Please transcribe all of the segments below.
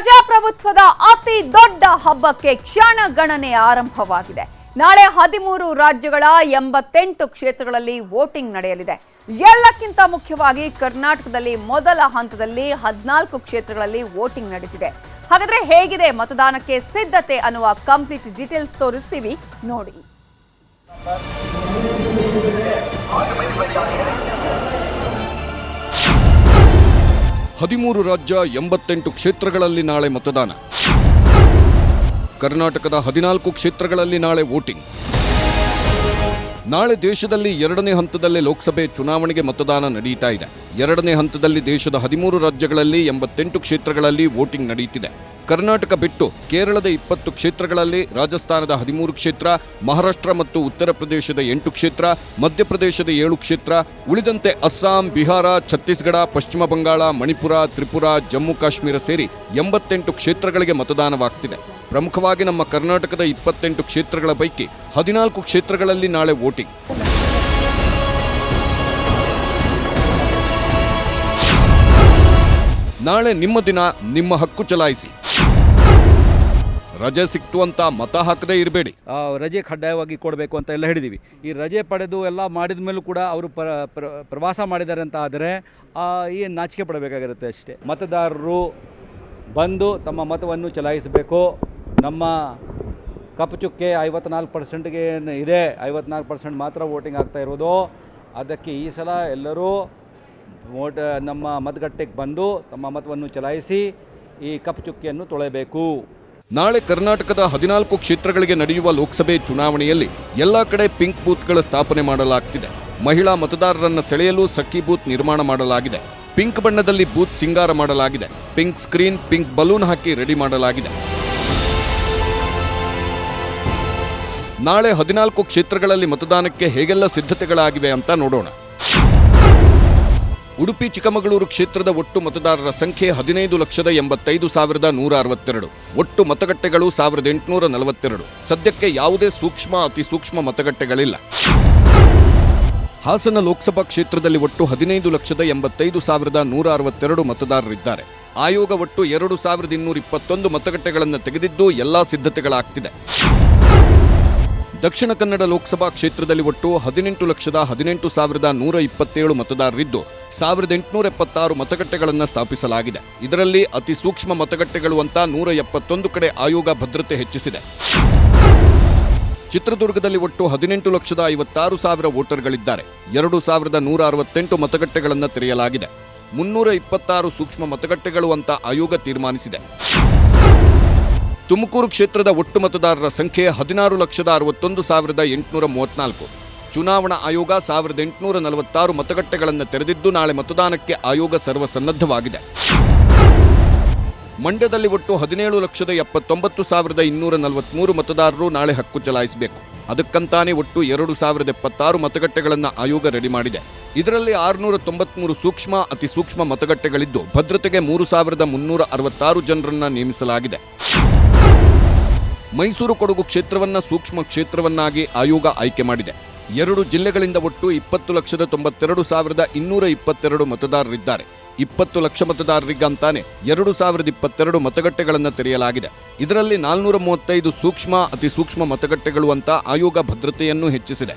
ಪ್ರಜಾಪ್ರಭುತ್ವದ ಅತಿ ದೊಡ್ಡ ಹಬ್ಬಕ್ಕೆ ಕ್ಷಣಗಣನೆ ಆರಂಭವಾಗಿದೆ. ನಾಳೆ ಹದಿಮೂರು ರಾಜ್ಯಗಳ ಎಂಬತ್ತೆಂಟು ಕ್ಷೇತ್ರಗಳಲ್ಲಿ ವೋಟಿಂಗ್ ನಡೆಯಲಿದೆ. ಎಲ್ಲಕ್ಕಿಂತ ಮುಖ್ಯವಾಗಿ ಕರ್ನಾಟಕದಲ್ಲಿ ಮೊದಲ ಹಂತದಲ್ಲಿ ಹದಿನಾಲ್ಕು ಕ್ಷೇತ್ರಗಳಲ್ಲಿ ವೋಟಿಂಗ್ ನಡೀತಿದೆ. ಹಾಗಾದ್ರೆ ಹೇಗಿದೆ ಮತದಾನಕ್ಕೆ ಸಿದ್ಧತೆ ಅನ್ನುವ ಕಂಪ್ಲೀಟ್ ಡೀಟೇಲ್ಸ್ ತೋರಿಸ್ತೀವಿ ನೋಡಿ. ಹದಿಮೂರು ರಾಜ್ಯ ಎಂಬತ್ತೆಂಟು ಕ್ಷೇತ್ರಗಳಲ್ಲಿ ನಾಳೆ ಮತದಾನ. ಕರ್ನಾಟಕದ ಹದಿನಾಲ್ಕು ಕ್ಷೇತ್ರಗಳಲ್ಲಿ ನಾಳೆ ವೋಟಿಂಗ್. ನಾಳೆ ದೇಶದಲ್ಲಿ ಎರಡನೇ ಹಂತದಲ್ಲಿ ಲೋಕಸಭೆ ಚುನಾವಣೆಗೆ ಮತದಾನ ನಡೆಯುತ್ತಾ ಇದೆ. ಎರಡನೇ ಹಂತದಲ್ಲಿ ದೇಶದ ಹದಿಮೂರು ರಾಜ್ಯಗಳಲ್ಲಿ ಎಂಬತ್ತೆಂಟು ಕ್ಷೇತ್ರಗಳಲ್ಲಿ ವೋಟಿಂಗ್ ನಡೆಯುತ್ತಿದೆ ಕರ್ನಾಟಕ ಬಿಟ್ಟು ಕೇರಳದ ಇಪ್ಪತ್ತು ಕ್ಷೇತ್ರಗಳಲ್ಲಿ ರಾಜಸ್ಥಾನದ ಹದಿಮೂರು ಕ್ಷೇತ್ರ, ಮಹಾರಾಷ್ಟ್ರ ಮತ್ತು ಉತ್ತರ ಪ್ರದೇಶದ ಎಂಟು ಕ್ಷೇತ್ರ ಮಧ್ಯಪ್ರದೇಶದ ಏಳು ಕ್ಷೇತ್ರ, ಉಳಿದಂತೆ ಅಸ್ಸಾಂ, ಬಿಹಾರ, ಛತ್ತೀಸ್ಗಢ, ಪಶ್ಚಿಮ ಬಂಗಾಳ, ಮಣಿಪುರ, ತ್ರಿಪುರ, ಜಮ್ಮು ಕಾಶ್ಮೀರ ಸೇರಿ ಎಂಬತ್ತೆಂಟು ಕ್ಷೇತ್ರಗಳಿಗೆ ಮತದಾನವಾಗ್ತಿದೆ. ಪ್ರಮುಖವಾಗಿ ನಮ್ಮ ಕರ್ನಾಟಕದ ಇಪ್ಪತ್ತೆಂಟು ಕ್ಷೇತ್ರಗಳ ಪೈಕಿ ಹದಿನಾಲ್ಕು ಕ್ಷೇತ್ರಗಳಲ್ಲಿ ನಾಳೆ ವೋಟಿಂಗ್. ನಾಳೆ ನಿಮ್ಮ ದಿನ, ನಿಮ್ಮ ಹಕ್ಕು ಚಲಾಯಿಸಿ. ರಜೆ ಸಿಕ್ತು ಅಂತ ಮತ ಹಾಕದೇ ಇರಬೇಡಿ. ರಜೆ ಕಡ್ಡಾಯವಾಗಿ ಕೊಡಬೇಕು ಅಂತ ಎಲ್ಲ ಹೇಳಿದ್ದೀವಿ ಈ ರಜೆ ಪಡೆದು ಎಲ್ಲ ಮಾಡಿದ ಮೇಲೂ ಕೂಡ ಅವರು ಪ್ರ, ಪ್ರ- ಪ್ರವಾಸ ಮಾಡಿದ್ದಾರೆ ಅಂತ ಆದರೆ ಈ ನಾಚಿಕೆ ಪಡಬೇಕಾಗಿರುತ್ತೆ ಅಷ್ಟೇ. ಮತದಾರರು ಬಂದು ತಮ್ಮ ಮತವನ್ನು ಚಲಾಯಿಸಬೇಕು. ನಮ್ಮ ಕಪ್ಪು ಚುಕ್ಕೆ ಐವತ್ನಾಲ್ಕು ಪರ್ಸೆಂಟ್ಗೆ ಏನು ಇದೆ? ಐವತ್ನಾಲ್ಕು ಪರ್ಸೆಂಟ್ ಮಾತ್ರ ವೋಟಿಂಗ್ ಆಗ್ತಾ ಇರೋದು. ಅದಕ್ಕೆ ಈ ಸಲ ಎಲ್ಲರೂ ವೋಟ್, ನಮ್ಮ ಮತಗಟ್ಟೆಗೆ ಬಂದು ತಮ್ಮ ಮತವನ್ನು ಚಲಾಯಿಸಿ ಈ ಕಪ್ಪು ಚುಕ್ಕಿಯನ್ನು ತೊಳೆಯಬೇಕು. ನಾಳೆ ಕರ್ನಾಟಕದ ಹದಿನಾಲ್ಕು ಕ್ಷೇತ್ರಗಳಿಗೆ ನಡೆಯುವ ಲೋಕಸಭೆ ಚುನಾವಣೆಯಲ್ಲಿ ಎಲ್ಲ ಕಡೆ ಪಿಂಕ್ ಬೂತ್ಗಳ ಸ್ಥಾಪನೆ ಮಾಡಲಾಗ್ತಿದೆ. ಮಹಿಳಾ ಮತದಾರರನ್ನು ಸೆಳೆಯಲು ಸಖಿ ಬೂತ್ ನಿರ್ಮಾಣ ಮಾಡಲಾಗಿದೆ. ಪಿಂಕ್ ಬಣ್ಣದಲ್ಲಿ ಬೂತ್ ಸಿಂಗಾರ ಮಾಡಲಾಗಿದೆ. ಪಿಂಕ್ ಸ್ಕ್ರೀನ್, ಪಿಂಕ್ ಬಲೂನ್ ಹಾಕಿ ರೆಡಿ ಮಾಡಲಾಗಿದೆ. ನಾಳೆ ಹದಿನಾಲ್ಕು ಕ್ಷೇತ್ರಗಳಲ್ಲಿ ಮತದಾನಕ್ಕೆ ಹೇಗೆಲ್ಲ ಸಿದ್ಧತೆಗಳಾಗಿವೆ ಅಂತ ನೋಡೋಣ. ಉಡುಪಿ ಚಿಕ್ಕಮಗಳೂರು ಕ್ಷೇತ್ರದ ಒಟ್ಟು ಮತದಾರರ ಸಂಖ್ಯೆ ಹದಿನೈದು ಲಕ್ಷದ ಎಂಬತ್ತೈದು ಸಾವಿರದ ನೂರ ಅರವತ್ತೆರಡು. ಒಟ್ಟು ಮತಗಟ್ಟೆಗಳು ಸಾವಿರದ ಎಂಟುನೂರ ನಲವತ್ತೆರಡು. ಸದ್ಯಕ್ಕೆ ಯಾವುದೇ ಸೂಕ್ಷ್ಮ, ಅತಿ ಸೂಕ್ಷ್ಮ ಮತಗಟ್ಟೆಗಳಿಲ್ಲ. ಹಾಸನ ಲೋಕಸಭಾ ಕ್ಷೇತ್ರದಲ್ಲಿ ಒಟ್ಟು ಹದಿನೈದು ಲಕ್ಷದ ಎಂಬತ್ತೈದು ಸಾವಿರದ ನೂರ ಅರವತ್ತೆರಡು ಮತದಾರರಿದ್ದಾರೆ. ಆಯೋಗ ಒಟ್ಟು ಎರಡು ಸಾವಿರದ ಇನ್ನೂರ ಇಪ್ಪತ್ತೊಂದು ಮತಗಟ್ಟೆಗಳನ್ನು ತೆಗೆದಿದ್ದು ಎಲ್ಲಾ ಸಿದ್ಧತೆಗಳಾಗ್ತಿದೆ. ದಕ್ಷಿಣ ಕನ್ನಡ ಲೋಕಸಭಾ ಕ್ಷೇತ್ರದಲ್ಲಿ ಒಟ್ಟು ಹದಿನೆಂಟು ಲಕ್ಷದ ಹದಿನೆಂಟು ಸಾವಿರದ ನೂರ ಇಪ್ಪತ್ತೇಳು ಮತದಾರರಿದ್ದು ಸಾವಿರದ ಎಂಟುನೂರ ಎಪ್ಪತ್ತಾರು ಮತಗಟ್ಟೆಗಳನ್ನು ಸ್ಥಾಪಿಸಲಾಗಿದೆ. ಇದರಲ್ಲಿ ಅತಿ ಸೂಕ್ಷ್ಮ ಮತಗಟ್ಟೆಗಳು ಅಂತ ನೂರ ಎಪ್ಪತ್ತೊಂದು ಕಡೆ ಆಯೋಗ ಭದ್ರತೆ ಹೆಚ್ಚಿಸಿದೆ. ಚಿತ್ರದುರ್ಗದಲ್ಲಿ ಒಟ್ಟು ಹದಿನೆಂಟು ಲಕ್ಷದ ಐವತ್ತಾರು ಸಾವಿರ ವೋಟರ್ಗಳಿದ್ದಾರೆ. ಎರಡು ಸಾವಿರದ ನೂರ ಅರವತ್ತೆಂಟು ಮತಗಟ್ಟೆಗಳನ್ನು ತೆರೆಯಲಾಗಿದೆ. ಮುನ್ನೂರ ಇಪ್ಪತ್ತಾರು ಸೂಕ್ಷ್ಮ ಮತಗಟ್ಟೆಗಳು ಅಂತ ಆಯೋಗ ತೀರ್ಮಾನಿಸಿದೆ. ತುಮಕೂರು ಕ್ಷೇತ್ರದ ಒಟ್ಟು ಮತದಾರರ ಸಂಖ್ಯೆ ಹದಿನಾರು ಲಕ್ಷದ ಅರವತ್ತೊಂದು ಸಾವಿರದ ಎಂಟುನೂರ ಮೂವತ್ನಾಲ್ಕು. ಚುನಾವಣಾ ಆಯೋಗ ಸಾವಿರದ ಎಂಟುನೂರ ನಲವತ್ತಾರು ಮತಗಟ್ಟೆಗಳನ್ನು ತೆರೆದಿದ್ದು ನಾಳೆ ಮತದಾನಕ್ಕೆ ಆಯೋಗ ಸರ್ವಸನ್ನದ್ಧವಾಗಿದೆ. ಮಂಡ್ಯದಲ್ಲಿ ಒಟ್ಟು ಹದಿನೇಳು ಲಕ್ಷದ ಎಪ್ಪತ್ತೊಂಬತ್ತು ಸಾವಿರದ ಇನ್ನೂರ ನಲವತ್ಮೂರು ಮತದಾರರು ನಾಳೆ ಹಕ್ಕು ಚಲಾಯಿಸಬೇಕು. ಅದಕ್ಕಂತಾನೆ ಒಟ್ಟು ಎರಡು ಸಾವಿರದ ಎಪ್ಪತ್ತಾರು ಮತಗಟ್ಟೆಗಳನ್ನು ಆಯೋಗ ರೆಡಿ ಮಾಡಿದೆ. ಇದರಲ್ಲಿ ಆರುನೂರ ತೊಂಬತ್ಮೂರು ಸೂಕ್ಷ್ಮ, ಅತಿ ಸೂಕ್ಷ್ಮ ಮತಗಟ್ಟೆಗಳಿದ್ದು ಭದ್ರತೆಗೆ ಮೂರು ಸಾವಿರದ ಮುನ್ನೂರ ಅರವತ್ತಾರು ಜನರನ್ನ ನೇಮಿಸಲಾಗಿದೆ. ಮೈಸೂರು ಕೊಡಗು ಕ್ಷೇತ್ರವನ್ನ ಸೂಕ್ಷ್ಮ ಕ್ಷೇತ್ರವನ್ನಾಗಿ ಆಯೋಗ ಆಯ್ಕೆ ಮಾಡಿದೆ. ಎರಡು ಜಿಲ್ಲೆಗಳಿಂದ ಒಟ್ಟು ಇಪ್ಪತ್ತು ಲಕ್ಷದ ತೊಂಬತ್ತೆರಡು ಸಾವಿರದ ಇನ್ನೂರ ಇಪ್ಪತ್ತೆರಡು ಮತದಾರರಿದ್ದಾರೆ. ಇಪ್ಪತ್ತು ಲಕ್ಷ ಮತದಾರರಿಗಂತಾನೆ ಎರಡು ಸಾವಿರದ ಇಪ್ಪತ್ತೆರಡು ಮತಗಟ್ಟೆಗಳನ್ನು ತೆರೆಯಲಾಗಿದೆ. ಇದರಲ್ಲಿ ನಾಲ್ನೂರ ಮೂವತ್ತೈದು ಸೂಕ್ಷ್ಮ, ಅತಿ ಸೂಕ್ಷ್ಮ ಮತಗಟ್ಟೆಗಳು ಅಂತ ಆಯೋಗ ಭದ್ರತೆಯನ್ನು ಹೆಚ್ಚಿಸಿದೆ.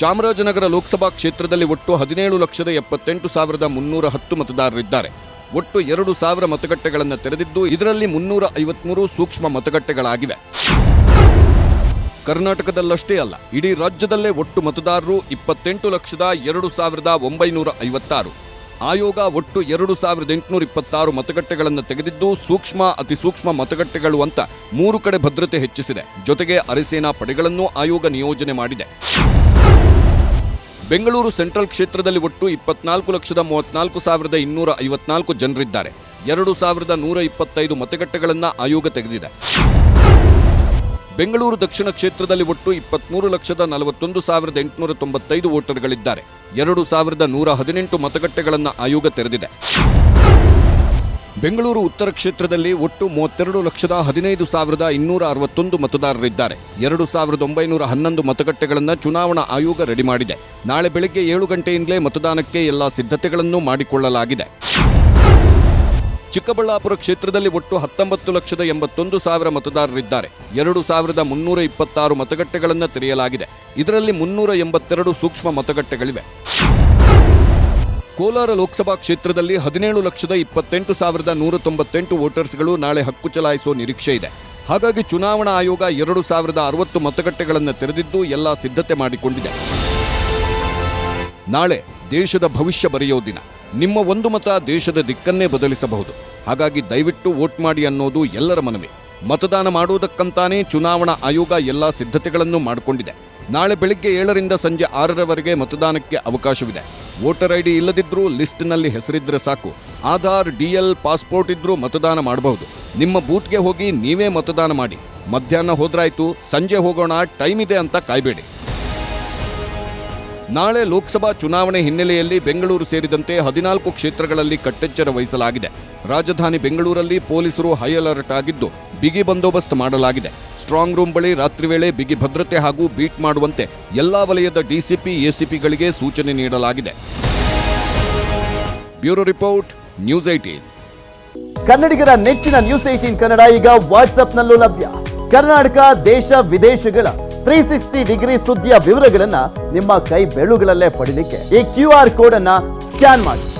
ಚಾಮರಾಜನಗರ ಲೋಕಸಭಾ ಕ್ಷೇತ್ರದಲ್ಲಿ ಒಟ್ಟು ಹದಿನೇಳು ಲಕ್ಷದ ಎಪ್ಪತ್ತೆಂಟು ಸಾವಿರದ ಮುನ್ನೂರ ಹತ್ತು ಮತದಾರರಿದ್ದಾರೆ. ಒಟ್ಟು ಎರಡು ಸಾವಿರ ಮತಗಟ್ಟೆಗಳನ್ನು ತೆರೆದಿದ್ದು ಇದರಲ್ಲಿ ಮುನ್ನೂರ ಐವತ್ಮೂರು ಸೂಕ್ಷ್ಮ ಮತಗಟ್ಟೆಗಳಾಗಿವೆ. ಕರ್ನಾಟಕದಲ್ಲಷ್ಟೇ ಅಲ್ಲ, ಇಡೀ ರಾಜ್ಯದಲ್ಲೇ ಒಟ್ಟು ಮತದಾರರು ಇಪ್ಪತ್ತೆಂಟು ಲಕ್ಷದ ಎರಡು ಸಾವಿರದ ಒಂಬೈನೂರ ಐವತ್ತಾರು. ಆಯೋಗ ಒಟ್ಟು ಎರಡು ಸಾವಿರದ ಎಂಟುನೂರ ಇಪ್ಪತ್ತಾರು ಮತಗಟ್ಟೆಗಳನ್ನು ತೆಗೆದಿದ್ದು ಸೂಕ್ಷ್ಮ, ಅತಿ ಸೂಕ್ಷ್ಮ ಮತಗಟ್ಟೆಗಳು ಅಂತ ಮೂರು ಕಡೆ ಭದ್ರತೆ ಹೆಚ್ಚಿಸಿದೆ. ಜೊತೆಗೆ ಅರೆಸೇನಾ ಪಡೆಗಳನ್ನು ಆಯೋಗ ನಿಯೋಜನೆ ಮಾಡಿದೆ. ಬೆಂಗಳೂರು ಸೆಂಟ್ರಲ್ ಕ್ಷೇತ್ರದಲ್ಲಿ ಒಟ್ಟು ಇಪ್ಪತ್ನಾಲ್ಕು ಲಕ್ಷದ ಮೂವತ್ನಾಲ್ಕು ಸಾವಿರದ ಇನ್ನೂರ ಐವತ್ನಾಲ್ಕು ಜನರಿದ್ದಾರೆ. ಎರಡು ಸಾವಿರದ ನೂರ ಇಪ್ಪತ್ತೈದು ಮತಗಟ್ಟೆಗಳನ್ನು ಆಯೋಗ ತೆಗೆದಿದೆ. ಬೆಂಗಳೂರು ದಕ್ಷಿಣ ಕ್ಷೇತ್ರದಲ್ಲಿ ಒಟ್ಟು ಇಪ್ಪತ್ಮೂರು ಲಕ್ಷದ ನಲವತ್ತೊಂದು ಸಾವಿರದ ಎಂಟುನೂರ ತೊಂಬತ್ತೈದು ವೋಟರ್ಗಳಿದ್ದಾರೆ. ಎರಡು ಸಾವಿರದ ನೂರ ಹದಿನೆಂಟು ಮತಗಟ್ಟೆಗಳನ್ನು ಆಯೋಗ ತೆರೆದಿದೆ. ಬೆಂಗಳೂರು ಉತ್ತರ ಕ್ಷೇತ್ರದಲ್ಲಿ ಒಟ್ಟು ಮೂವತ್ತೆರಡು ಲಕ್ಷದ ಹದಿನೈದು ಸಾವಿರದ ಇನ್ನೂರ ಅರವತ್ತೊಂದು ಮತದಾರರಿದ್ದಾರೆ. ಎರಡು ಸಾವಿರದ ಒಂಬೈನೂರ ಹನ್ನೊಂದು ಮತಗಟ್ಟೆಗಳನ್ನು ಚುನಾವಣಾ ಆಯೋಗ ರೆಡಿ ಮಾಡಿದೆ. ನಾಳೆ ಬೆಳಗ್ಗೆ ಏಳು ಗಂಟೆಯಿಂದಲೇ ಮತದಾನಕ್ಕೆ ಎಲ್ಲ ಸಿದ್ಧತೆಗಳನ್ನು ಮಾಡಿಕೊಳ್ಳಲಾಗಿದೆ. ಚಿಕ್ಕಬಳ್ಳಾಪುರ ಕ್ಷೇತ್ರದಲ್ಲಿ ಒಟ್ಟು ಹತ್ತೊಂಬತ್ತು ಲಕ್ಷದ ಎಂಬತ್ತೊಂದು ಸಾವಿರ ಮತದಾರರಿದ್ದಾರೆ. ಎರಡು ಸಾವಿರದ ಮುನ್ನೂರ ಇಪ್ಪತ್ತಾರು ಮತಗಟ್ಟೆಗಳನ್ನು ತೆರೆಯಲಾಗಿದೆ. ಇದರಲ್ಲಿ ಮುನ್ನೂರ ಎಂಬತ್ತೆರಡು ಸೂಕ್ಷ್ಮ ಮತಗಟ್ಟೆಗಳಿವೆ. ಕೋಲಾರ ಲೋಕಸಭಾ ಕ್ಷೇತ್ರದಲ್ಲಿ ಹದಿನೇಳು ಲಕ್ಷದ ಇಪ್ಪತ್ತೆಂಟು ಸಾವಿರದ ನೂರ ತೊಂಬತ್ತೆಂಟು ವೋಟರ್ಸ್ಗಳು ನಾಳೆ ಹಕ್ಕು ಚಲಾಯಿಸುವ ನಿರೀಕ್ಷೆ ಇದೆ. ಹಾಗಾಗಿ ಚುನಾವಣಾ ಆಯೋಗ ಎರಡು ಸಾವಿರದ ಅರವತ್ತು ಮತಗಟ್ಟೆಗಳನ್ನು ತೆರೆದಿದ್ದು ಎಲ್ಲ ಸಿದ್ಧತೆ ಮಾಡಿಕೊಂಡಿದೆ. ನಾಳೆ ದೇಶದ ಭವಿಷ್ಯ ಬರೆಯೋ ದಿನ. ನಿಮ್ಮ ಒಂದು ಮತ ದೇಶದ ದಿಕ್ಕನ್ನೇ ಬದಲಿಸಬಹುದು. ಹಾಗಾಗಿ ದಯವಿಟ್ಟು ವೋಟ್ ಮಾಡಿ ಅನ್ನೋದು ಎಲ್ಲರ ಮನವಿ. ಮತದಾನ ಮಾಡುವುದಕ್ಕಂತಾನೇ ಚುನಾವಣಾ ಆಯೋಗ ಎಲ್ಲ ಸಿದ್ಧತೆಗಳನ್ನು ಮಾಡಿಕೊಂಡಿದೆ. ನಾಳೆ ಬೆಳಿಗ್ಗೆ ಏಳರಿಂದ ಸಂಜೆ ಆರರವರೆಗೆ ಮತದಾನಕ್ಕೆ ಅವಕಾಶವಿದೆ. ವೋಟರ್ ಐಡಿ ಇಲ್ಲದಿದ್ರೂ ಲಿಸ್ಟ್ನಲ್ಲಿ ಹೆಸರಿದ್ರೆ ಸಾಕು. ಆಧಾರ್ ಡಿಎಲ್ ಪಾಸ್ಪೋರ್ಟ್ ಇದ್ರೂ ಮತದಾನ ಮಾಡಬಹುದು. ನಿಮ್ಮ ಬೂತ್ಗೆ ಹೋಗಿ ನೀವೇ ಮತದಾನ ಮಾಡಿ. ಮಧ್ಯಾಹ್ನ ಹೋದ್ರಾಯ್ತು, ಸಂಜೆ ಹೋಗೋಣ, ಟೈಮ್ ಇದೆ ಅಂತ ಕಾಯ್ಬೇಡಿ. ನಾಳೆ ಲೋಕಸಭಾ ಚುನಾವಣೆ ಹಿನ್ನೆಲೆಯಲ್ಲಿ ಬೆಂಗಳೂರು ಸೇರಿದಂತೆ ಹದಿನಾಲ್ಕು ಕ್ಷೇತ್ರಗಳಲ್ಲಿ ಕಟ್ಟೆಚ್ಚರ ವಹಿಸಲಾಗಿದೆ. ರಾಜಧಾನಿ ಬೆಂಗಳೂರಲ್ಲಿ ಪೊಲೀಸರು ಹೈ ಅಲರ್ಟ್ ಆಗಿದ್ದು, ಬಿಗಿ ಬಂದೋಬಸ್ತ್ ಮಾಡಲಾಗಿದೆ. ಸ್ಟ್ರಾಂಗ್ ರೂಮ್ ಬಳಿ ರಾತ್ರಿ ವೇಳೆ ಬಿಗಿ ಭದ್ರತೆ ಹಾಗೂ ಬೀಟ್ ಮಾಡುವಂತೆ ಎಲ್ಲಾ ವಲಯದ ಡಿಸಿಪಿ, ಎಸಿಪಿಗಳಿಗೆ ಸೂಚನೆ ನೀಡಲಾಗಿದೆ. ಬ್ಯೂರೋ ರಿಪೋರ್ಟ್, ನ್ಯೂಸ್ ಏಟೀನ್ ಕನ್ನಡಿಗರ ನೆಚ್ಚಿನ ನ್ಯೂಸ್ ಏಟೀನ್ ಕನ್ನಡ ಈಗ ವಾಟ್ಸ್ಆಪ್ನಲ್ಲೂ ಲಭ್ಯ. ಕರ್ನಾಟಕ, ದೇಶ, ವಿದೇಶಗಳ ತ್ರೀ ಸಿಕ್ಸ್ಟಿ ಡಿಗ್ರಿ ಸುದ್ದಿಯ ವಿವರಗಳನ್ನ ನಿಮ್ಮ ಕೈ ಬೆಳುಗಳಲ್ಲೇ ಪಡಿಲಿಕ್ಕೆ ಈ ಕ್ಯೂ ಆರ್ ಕೋಡ್ ಅನ್ನ ಸ್ಕ್ಯಾನ್ ಮಾಡಿ.